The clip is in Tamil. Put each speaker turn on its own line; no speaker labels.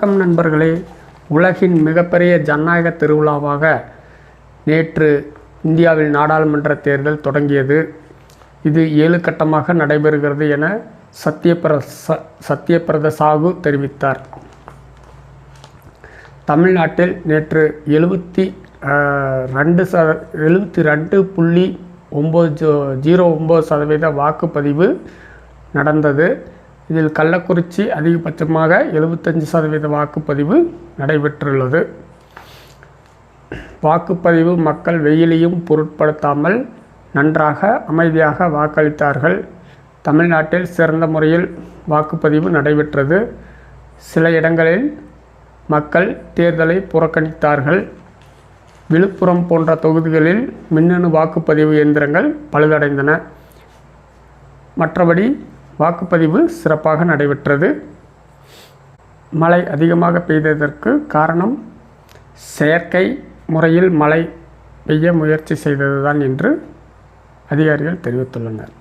வணக்கம் நண்பர்களே. உலகின் மிகப்பெரிய ஜனநாயக திருவிழாவாக நேற்று இந்தியாவில் நாடாளுமன்ற தேர்தல் தொடங்கியது. இது ஏழு கட்டமாக நடைபெறுகிறது என சத்யபிர ச- சத்யபிரத சாகு தெரிவித்தார். தமிழ்நாட்டில் நேற்று எழுபத்தி ரெண்டு ச எழுபத்தி ரெண்டு புள்ளி ஒம்பது ஜோ ஜீரோ ஒம்பது சதவீத வாக்குப்பதிவு நடந்தது. இதில் கள்ளக்குறிச்சி அதிகபட்சமாக எழுபத்தஞ்சு சதவீத வாக்குப்பதிவு நடைபெற்றுள்ளது. வாக்குப்பதிவு மக்கள் வெயிலையும் பொருட்படுத்தாமல் நன்றாக அமைதியாக வாக்களித்தார்கள். தமிழ்நாட்டில் சிறந்த முறையில் வாக்குப்பதிவு நடைபெற்றது. சில இடங்களில் மக்கள் தேர்தலை புறக்கணித்தார்கள். விழுப்புரம் போன்ற தொகுதிகளில் மின்னணு வாக்குப்பதிவு இயந்திரங்கள் பழுதடைந்தன. மற்றபடி வாக்குப்பதிவு சிறப்பாக நடைபெற்றது. மழை அதிகமாக பெய்ததற்கு காரணம் செயற்கை முறையில் மழை பெய்ய முயற்சி செய்ததுதான் என்று அதிகாரிகள் தெரிவித்துள்ளனர்.